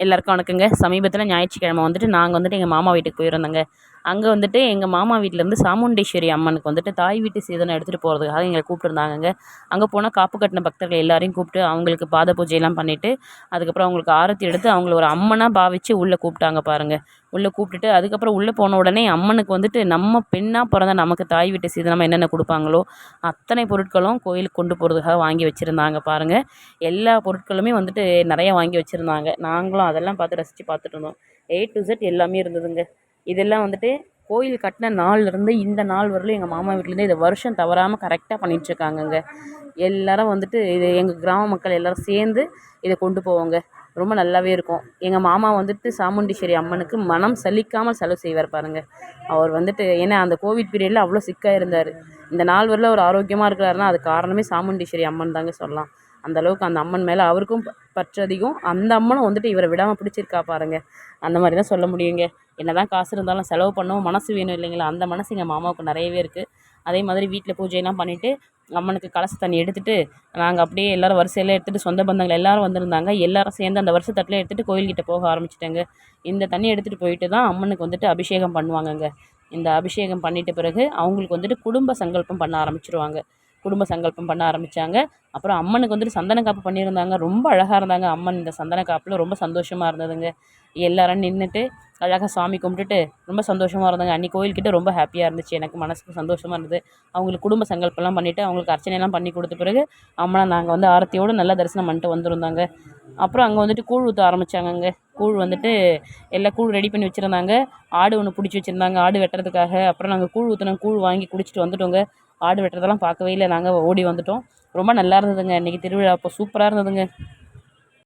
எல்லாருக்கும் வணக்கங்க. சமீபத்தில் ஞாயிற்றுக்கிழமை வந்துட்டு நாங்கள் வந்துட்டு எங்கள் மாமா வீட்டுக்கு போயிருந்தோங்க. அங்கே வந்துட்டு எங்கள் மாமா வீட்டிலேருந்து சாமுண்டீஸ்வரி அம்மனுக்கு வந்துட்டு தாய் வீட்டு சீதனம் எடுத்துகிட்டு போகிறதுக்காக எங்களை கூப்பிட்டுருந்தாங்கங்க. அங்கே போனால் காப்பு கட்டின பக்தர்கள் எல்லாரையும் கூப்பிட்டு அவங்களுக்கு பாத பூஜையெல்லாம் பண்ணிவிட்டு அதுக்கப்புறம் அவங்களுக்கு ஆரத்தி எடுத்து அவங்கள ஒரு அம்மனாக பாவித்து உள்ளே கூப்பிட்டாங்க பாருங்கள் உள்ளே கூப்பிட்டுட்டு அதுக்கப்புறம் உள்ளே போன உடனே அம்மனுக்கு வந்துட்டு நம்ம பெண்ணாக பிறந்த நமக்கு தாய் வீட்டு சீதனமாக என்னென்ன கொடுப்பாங்களோ அத்தனை பொருட்களும் கோயிலுக்கு கொண்டு போகிறதுக்காக வாங்கி வச்சுருந்தாங்க பாருங்கள் எல்லா பொருட்களுமே வந்துட்டு நிறையா வாங்கி வச்சுருந்தாங்க. நாங்களும் அதெல்லாம் பார்த்து ரசித்து பார்த்துட்டு இருந்தோம். ஏ டு செட் எல்லாமே இருந்ததுங்க. இதெல்லாம் வந்துட்டு கோயில் கட்டின நாள்லேருந்து இந்த நாள் வரலும் எங்கள் மாமா வீட்லேருந்து இதை வருஷம் தவறாமல் கரெக்டாக பண்ணிகிட்ருக்காங்கங்க எல்லாரும் வந்துட்டு இது எங்கள் கிராம மக்கள் எல்லோரும் சேர்ந்து இதை கொண்டு போவோங்க. ரொம்ப நல்லாவே இருக்கும். எங்கள் மாமா வந்துட்டு சாமுண்டீஸ்வரி அம்மனுக்கு மனம் சலிக்காமல் செலவு செய்வார் பாருங்கள் அவர் வந்துட்டு ஏன்னா அந்த கோவிட் பீரியடில் அவ்வளோ சிக்காக இருந்தார். இந்த நாள் வரல அவர் ஆரோக்கியமாக இருக்கிறாருன்னா அது காரணமே சாமுண்டீஸ்வரி அம்மன் தாங்க சொல்லலாம். அந்த அளவுக்கு அந்த அம்மன் மேலே அவருக்கும் பற்று அதிகம் அந்த அம்மனும் வந்துட்டு இவரை விடாமல் பிடிச்சிருக்கா பாருங்க. அந்த மாதிரி தான் சொல்ல முடியுங்க. என்ன தான் காசு இருந்தாலும் செலவு பண்ணவும் மனசு வேணும் இல்லைங்களா? அந்த மனசு எங்கள் மாமாவுக்கு நிறையவே இருக்குது அதே மாதிரி வீட்டில் பூஜையெல்லாம் பண்ணிவிட்டு அம்மனுக்கு கலச தண்ணி எடுத்துகிட்டு நாங்கள் அப்படியே எல்லாரும் வரிசையில் எடுத்துகிட்டு சொந்த பந்தங்கள் எல்லாரும் வந்திருந்தாங்க. எல்லாரும் சேர்ந்து அந்த வருஷ தட்டில் எடுத்துகிட்டு கோயில்கிட்ட போக ஆரம்பிச்சிட்டேங்க. இந்த தண்ணி எடுத்துகிட்டு போயிட்டு தான் அம்மனுக்கு வந்துட்டு அபிஷேகம் பண்ணுவாங்கங்க. இந்த அபிஷேகம் பண்ணிட்ட பிறகு அவங்களுக்கு வந்துட்டு குடும்ப சங்கல்பம் பண்ண ஆரம்பிச்சிருவாங்க. குடும்ப சங்கல்பம் பண்ண ஆரம்பித்தாங்க அப்புறம் அம்மனுக்கு வந்துட்டு சந்தன காப்பு பண்ணியிருந்தாங்க. ரொம்ப அழகாக இருந்தாங்க அம்மன் இந்த சந்தன காப்பில். ரொம்ப சந்தோஷமாக இருந்ததுங்க. எல்லாரும் நின்றுட்டு அழகாக சாமி கும்பிட்டுட்டு ரொம்ப சந்தோஷமாக இருந்தாங்க. அன்றைக்கி கோயில்கிட்ட ரொம்ப ஹாப்பியாக இருந்துச்சு. எனக்கு மனசுக்கு சந்தோஷமாக இருந்தது. அவங்களுக்கு குடும்ப சங்கல்பம்லாம் பண்ணிவிட்டு அவங்களுக்கு அர்ச்சனைலாம் பண்ணி கொடுத்த பிறகு அம்மனை நாங்கள் வந்து ஆரத்தியோடு நல்லா தரிசனம் பண்ணிட்டு வந்திருந்தாங்க. அப்புறம் அங்கே வந்துட்டு கூழ் ஊற்ற ஆரம்பித்தாங்கங்க கூழ் வந்துட்டு எல்லா கூழ் ரெடி பண்ணி வச்சுருந்தாங்க. ஆடு ஒன்று பிடிச்சி வச்சுருந்தாங்க. ஆடு வெட்டுறதுக்காக. அப்புறம் நாங்கள் கூழ் ஊற்றினோம் கூழ் வாங்கி குடிச்சிட்டு வந்துட்டோங்க. ஆடு வெட்டுறதெல்லாம் பார்க்கவே இல்லை. நாங்கள் ஓடி வந்துட்டோம். ரொம்ப நல்லா இருந்ததுங்க. இன்றைக்கி திருவிழா அப்போ சூப்பராக இருந்ததுங்க.